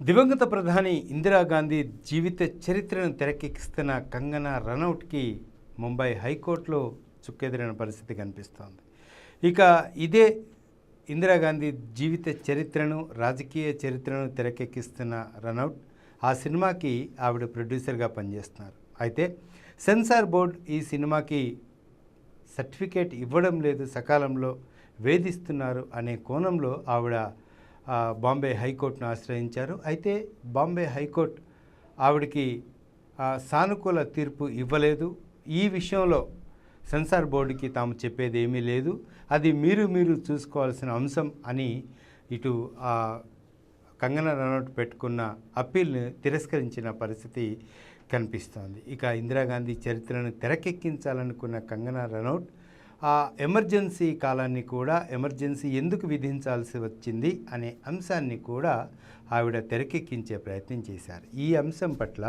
దివంగత ప్రధాని ఇందిరాగాంధీ జీవిత చరిత్రను తెరకెక్కిస్తున్న కంగనా రనౌట్కి ముంబై హైకోర్టులో చుక్కెదిరిన పరిస్థితి కనిపిస్తోంది. ఇక ఇదే ఇందిరాగాంధీ జీవిత చరిత్రను రాజకీయ చరిత్రను తెరకెక్కిస్తున్న రనౌట్ ఆ సినిమాకి ఆవిడ ప్రొడ్యూసర్గా పనిచేస్తున్నారు. అయితే సెన్సార్ బోర్డ్ ఈ సినిమాకి సర్టిఫికేట్ ఇవ్వడం లేదు సకాలంలో వేధిస్తున్నారు అనే కోణంలో ఆవిడ బాంబే హైకోర్టును ఆశ్రయించారు. అయితే బాంబే హైకోర్టు ఆవిడకి సానుకూల తీర్పు ఇవ్వలేదు. ఈ విషయంలో సెన్సార్ బోర్డుకి తాము చెప్పేది ఏమీ లేదు. అది మీరు మీరు చూసుకోవాల్సిన అంశం అని ఇటు కంగనా రనౌట్ పెట్టుకున్న అప్పీల్ని తిరస్కరించిన పరిస్థితి కనిపిస్తోంది. ఇక ఇందిరాగాంధీ చరిత్రను తెరకెక్కించాలనుకున్న కంగనా రనౌట్ ఆ ఎమర్జెన్సీ కాలాన్ని కూడా ఎమర్జెన్సీ ఎందుకు విధించాల్సి వచ్చింది అనే అంశాన్ని కూడా ఆవిడ తెరకెక్కించే ప్రయత్నం చేశారు. ఈ అంశం పట్ల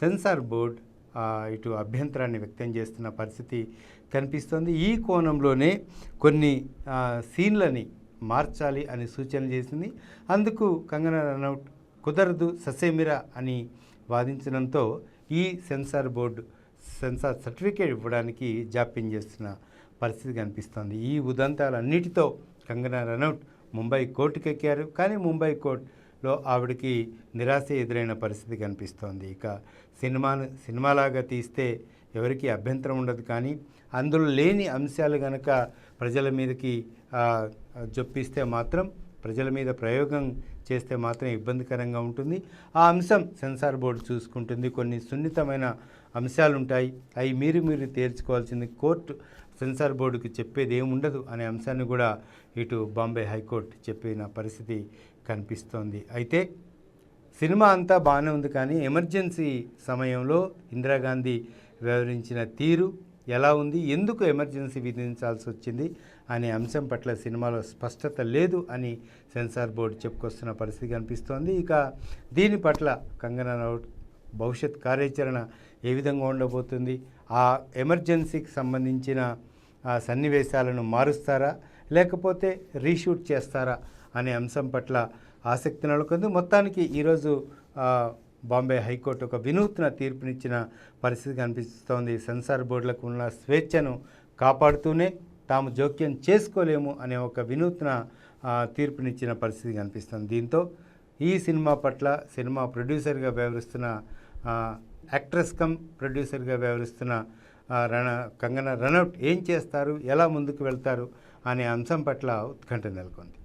సెన్సార్ బోర్డ్ ఇటు అభ్యంతరాన్ని వ్యక్తం చేస్తున్న పరిస్థితి కనిపిస్తోంది. ఈ కోణంలోనే కొన్ని సీన్లని మార్చాలి అని సూచన చేసింది. అందుకు కంగనా రనౌట్ కుదరదు ససేమిరా అని వాదించడంతో ఈ సెన్సార్ బోర్డు సెన్సార్ సర్టిఫికేట్ ఇవ్వడానికి జాప్యం చేస్తున్న పరిస్థితి కనిపిస్తోంది. ఈ ఉదంతాలన్నిటితో కంగనా రనౌట్ ముంబై కోర్టుకెక్కారు. కానీ ముంబై కోర్టులో ఆవిడకి నిరాశ ఎదురైన పరిస్థితి కనిపిస్తోంది. ఇక సినిమాను సినిమాలాగా తీస్తే ఎవరికి అభ్యంతరం ఉండదు. కానీ అందులో లేని అంశాలు గనక ప్రజల మీదకి జొప్పిస్తే మాత్రం ప్రజల మీద ప్రయోగం చేస్తే మాత్రం ఇబ్బందికరంగా ఉంటుంది. ఆ అంశం సెన్సార్ బోర్డు చూసుకుంటుంది. కొన్ని సున్నితమైన అంశాలు ఉంటాయి అవి మీరు మీరు తేల్చుకోవాల్సింది. కోర్టు సెన్సార్ బోర్డుకి చెప్పేది ఏముండదు అనే అంశాన్ని కూడా ఇటు బాంబే హైకోర్టు చెప్పిన పరిస్థితి కనిపిస్తోంది. అయితే సినిమా అంతా బాగానే ఉంది కానీ ఎమర్జెన్సీ సమయంలో ఇందిరాగాంధీ వ్యవహరించిన తీరు ఎలా ఉంది ఎందుకు ఎమర్జెన్సీ విధించాల్సి వచ్చింది అనే అంశం పట్ల సినిమాలో స్పష్టత లేదు అని సెన్సార్ బోర్డు చెప్పుకొస్తున్న పరిస్థితి కనిపిస్తోంది. ఇక దీని పట్ల కంగనా రనౌట్ భవిష్యత్ కార్యాచరణ ఏ విధంగా ఉండబోతుంది ఆ ఎమర్జెన్సీకి సంబంధించిన సన్నివేశాలను మారుస్తారా లేకపోతే రీషూట్ చేస్తారా అనే అంశం పట్ల ఆసక్తి నెలకొంది. మొత్తానికి ఈరోజు బాంబే హైకోర్టు ఒక వినూత్న తీర్పునిచ్చిన పరిస్థితి కనిపిస్తోంది. సెన్సార్ బోర్డులకు ఉన్న స్వేచ్ఛను కాపాడుతూనే తాము జోక్యం చేసుకోలేము అనే ఒక వినూత్న తీర్పునిచ్చిన పరిస్థితి కనిపిస్తుంది. దీంతో ఈ సినిమా పట్ల సినిమా ప్రొడ్యూసర్గా వ్యవహరిస్తున్న యాక్ట్రెస్ కమ్ ప్రొడ్యూసర్గా వ్యవహరిస్తున్న రణ కంగనా రనౌట్ ఏం చేస్తారు? ఎలా ముందుకు వెళ్తారు? అనే అంశం పట్ల ఉత్కంఠ నెలకొంది.